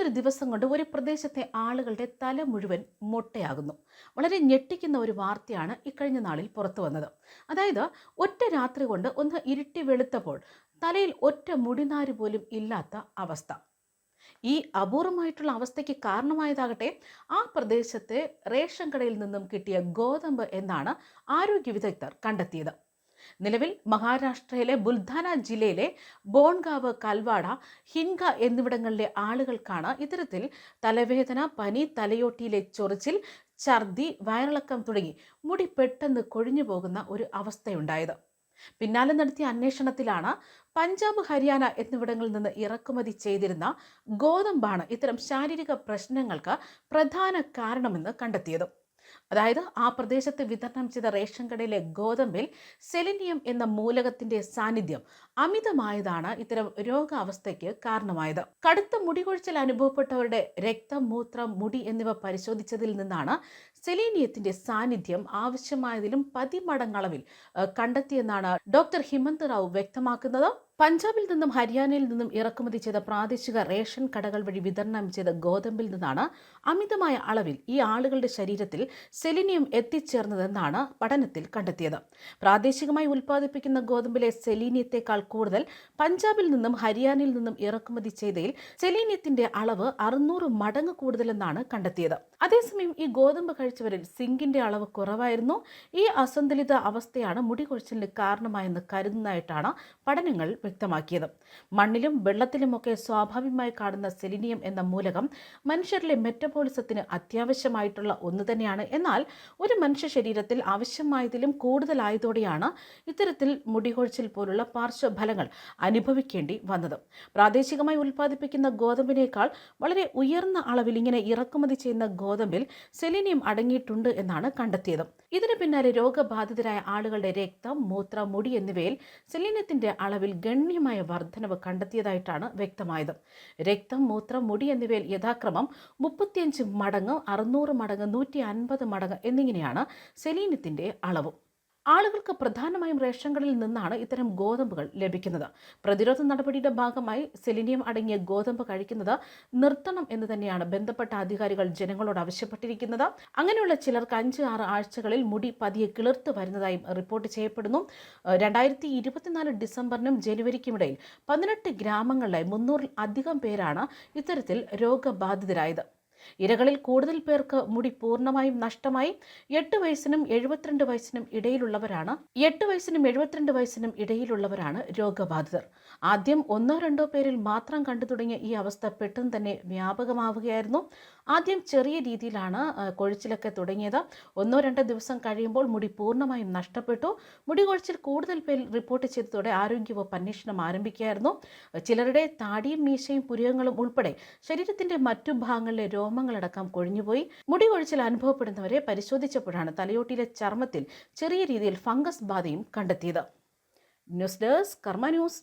പെട്ടെന്നൊരു ദിവസം കൊണ്ട് ഒരു പ്രദേശത്തെ ആളുകളുടെ തല മുഴുവൻ മൊട്ടയാകുന്നു. വളരെ ഞെട്ടിക്കുന്ന ഒരു വാർത്തയാണ് ഇക്കഴിഞ്ഞ നാളിൽ പുറത്തു വന്നത്. അതായത് ഒറ്റ രാത്രി കൊണ്ട് ഒന്ന് ഇരുട്ടി വെളുത്തപ്പോൾ തലയിൽ ഒറ്റ മുടിനാര് പോലും ഇല്ലാത്ത അവസ്ഥ. ഈ അപൂർവമായിട്ടുള്ള അവസ്ഥയ്ക്ക് കാരണമായതാകട്ടെ ആ പ്രദേശത്തെ റേഷൻ കടയിൽ നിന്നും കിട്ടിയ ഗോതമ്പ് എന്നാണ് ആരോഗ്യ വിദഗ്ധർ കണ്ടെത്തിയത്. നിലവിൽ മഹാരാഷ്ട്രയിലെ ബുൽധാന ജില്ലയിലെ ബോൺഗാവ് കൽവാഡ ഹിൻഗ എന്നിവിടങ്ങളിലെ ആളുകൾക്കാണ് ഇത്തരത്തിൽ തലവേദന പനി തലയോട്ടിയിലെ ചൊറിച്ചിൽ ഛർദി വയറിളക്കം തുടങ്ങി മുടി പെട്ടെന്ന് കൊഴിഞ്ഞു പോകുന്ന ഒരു അവസ്ഥയുണ്ടായത്. പിന്നാലെ നടത്തിയ അന്വേഷണത്തിലാണ് പഞ്ചാബ് ഹരിയാന എന്നിവിടങ്ങളിൽ നിന്ന് ഇറക്കുമതി ചെയ്തിരുന്ന ഗോതമ്പാണ് ഇത്തരം ശാരീരിക പ്രശ്നങ്ങൾക്ക് പ്രധാന കാരണമെന്ന് കണ്ടെത്തിയത്. അതായത് ആ പ്രദേശത്ത് വിതരണം ചെയ്ത റേഷൻ കടയിലെ ഗോതമ്പിൽ സെലിനിയം എന്ന മൂലകത്തിന്റെ സാന്നിധ്യം അമിതമായതാണ് ഇത്തരം രോഗാവസ്ഥയ്ക്ക് കാരണമായത്. കടുത്ത മുടികൊഴിച്ചിൽ അനുഭവപ്പെട്ടവരുടെ രക്തം മൂത്രം മുടി എന്നിവ പരിശോധിച്ചതിൽ നിന്നാണ് സെലീനിയത്തിന്റെ സാന്നിധ്യം ആവശ്യമായതിലും പതിമടങ്ങളവിൽ കണ്ടെത്തിയെന്നാണ് ഡോക്ടർ ഹിമന്ത് റാവു വ്യക്തമാക്കുന്നത്. പഞ്ചാബിൽ നിന്നും ഹരിയാനയിൽ നിന്നും ഇറക്കുമതി ചെയ്ത പ്രാദേശിക റേഷൻ കടകൾ വഴി വിതരണം ചെയ്ത ഗോതമ്പിൽ നിന്നാണ് അമിതമായ അളവിൽ ഈ ആളുകളുടെ ശരീരത്തിൽ സെലിനിയം എത്തിച്ചേർന്നതെന്നാണ് പഠനത്തിൽ കണ്ടെത്തിയത്. പ്രാദേശികമായി ഉൽപ്പാദിപ്പിക്കുന്ന ഗോതമ്പിലെ സെലീനിയത്തെക്കാൾ കൂടുതൽ പഞ്ചാബിൽ നിന്നും ഹരിയാനയിൽ നിന്നും ഇറക്കുമതി ചെയ്തതിൽ സെലീനിയത്തിന്റെ അളവ് അറുന്നൂറ് മടങ്ങ് കൂടുതലെന്നാണ് കണ്ടെത്തിയത്. അതേസമയം ഈ ഗോതമ്പ് കഴിച്ചവരിൽ സിങ്കിന്റെ അളവ് കുറവായിരുന്നു. ഈ അസന്തുലിത അവസ്ഥയാണ് മുടി കൊഴിച്ചിലിന് കാരണമായെന്ന് കരുതുന്നതായിട്ടാണ് പഠനങ്ങൾ വ്യക്തമാക്കിയത്. മണ്ണിലും വെള്ളത്തിലുമൊക്കെ സ്വാഭാവികമായി കാണുന്ന സെലിനിയം എന്ന മൂലകം മനുഷ്യരിലെ മെറ്റബോളിസത്തിന് അത്യാവശ്യമായിട്ടുള്ള ഒന്ന് തന്നെയാണ്. എന്നാൽ ഒരു മനുഷ്യ ശരീരത്തിൽ ആവശ്യമായതിലും കൂടുതലായതോടെയാണ് ഇത്തരത്തിൽ മുടികൊഴിച്ചിൽ പോലുള്ള പാർശ്വഫലങ്ങൾ അനുഭവിക്കേണ്ടി വന്നത്. പ്രാദേശികമായി ഉൽപ്പാദിപ്പിക്കുന്ന ഗോതമ്പിനേക്കാൾ വളരെ ഉയർന്ന അളവിൽ ഇങ്ങനെ ഇറക്കുമതി ചെയ്യുന്ന ഗോതമ്പിൽ സെലിനിയം അടങ്ങിയിട്ടുണ്ട് എന്നാണ് കണ്ടെത്തിയത്. ഇതിന് പിന്നാലെ രോഗബാധിതരായ ആളുകളുടെ രക്തം മൂത്ര മുടി എന്നിവയിൽ സെലിനിയത്തിന്റെ അളവിൽ ഗണ്യമായ വർധനവ് കണ്ടെത്തിയതായിട്ടാണ് വ്യക്തമായത്. രക്തം മൂത്രം മുടി എന്നിവയിൽ യഥാക്രമം മുപ്പത്തിയഞ്ച് മടങ്ങ് അറുന്നൂറ് മടങ്ങ് നൂറ്റി അൻപത് മടങ്ങ് എന്നിങ്ങനെയാണ് സെലീനത്തിന്റെ അളവും. ആളുകൾക്ക് പ്രധാനമായും കടയിൽ നിന്നാണ് ഇത്തരം ഗോതമ്പുകൾ ലഭിക്കുന്നത്. പ്രതിരോധ നടപടിയുടെ ഭാഗമായി സെലിനിയം അടങ്ങിയ ഗോതമ്പ് കഴിക്കുന്നത് നിർത്തണം എന്ന് തന്നെയാണ് ബന്ധപ്പെട്ട അധികാരികൾ ജനങ്ങളോട് ആവശ്യപ്പെട്ടിരിക്കുന്നത്. അങ്ങനെയുള്ള ചിലർക്ക് അഞ്ച് ആറ് ആഴ്ചകളിൽ മുടി പതിയെ കിളിർത്ത് വരുന്നതായും റിപ്പോർട്ട് ചെയ്യപ്പെടുന്നു. രണ്ടായിരത്തി ഇരുപത്തിനാല് ഡിസംബറിനും ജനുവരിക്കുമിടയിൽ പതിനെട്ട് ഗ്രാമങ്ങളിലായി മുന്നൂറിൽ അധികം പേരാണ് ഇത്തരത്തിൽ രോഗബാധിതരായത്. ഇരകളിൽ കൂടുതൽ പേർക്ക് മുടി പൂർണമായും നഷ്ടമായി. എട്ട് വയസ്സിനും എഴുപത്തിരണ്ട് വയസ്സിനും ഇടയിലുള്ളവരാണ്. എട്ട് വയസ്സിനും എഴുപത്തിരണ്ട് വയസ്സിനും ഇടയിലുള്ളവരാണ് രോഗബാധിതർ. ആദ്യം ഒന്നോ രണ്ടോ പേരിൽ മാത്രം കണ്ടു തുടങ്ങിയ ഈ അവസ്ഥ പെട്ടെന്ന് തന്നെ വ്യാപകമാവുകയായിരുന്നു. ആദ്യം ചെറിയ രീതിയിലാണ് കൊഴിച്ചിലൊക്കെ തുടങ്ങിയത്. ഒന്നോ രണ്ടോ ദിവസം കഴിയുമ്പോൾ മുടി പൂർണമായും നഷ്ടപ്പെട്ടു. മുടി കൊഴിച്ചിൽ കൂടുതൽ പേർ റിപ്പോർട്ട് ചെയ്തതോടെ ആരോഗ്യവകുപ്പ് അന്വേഷണം ആരംഭിക്കുകയായിരുന്നു. ചിലരുടെ താടിയും മീശയും പുരികങ്ങളും ഉൾപ്പെടെ ശരീരത്തിന്റെ മറ്റു ഭാഗങ്ങളിലെ രോമങ്ങളടക്കം കൊഴിഞ്ഞുപോയി. മുടി കൊഴിച്ചിൽ അനുഭവപ്പെടുന്നവരെ പരിശോധിച്ചപ്പോഴാണ് തലയോട്ടിയിലെ ചർമ്മത്തിൽ ചെറിയ രീതിയിൽ ഫംഗസ് ബാധയും കണ്ടെത്തിയത്. News desk Karma news.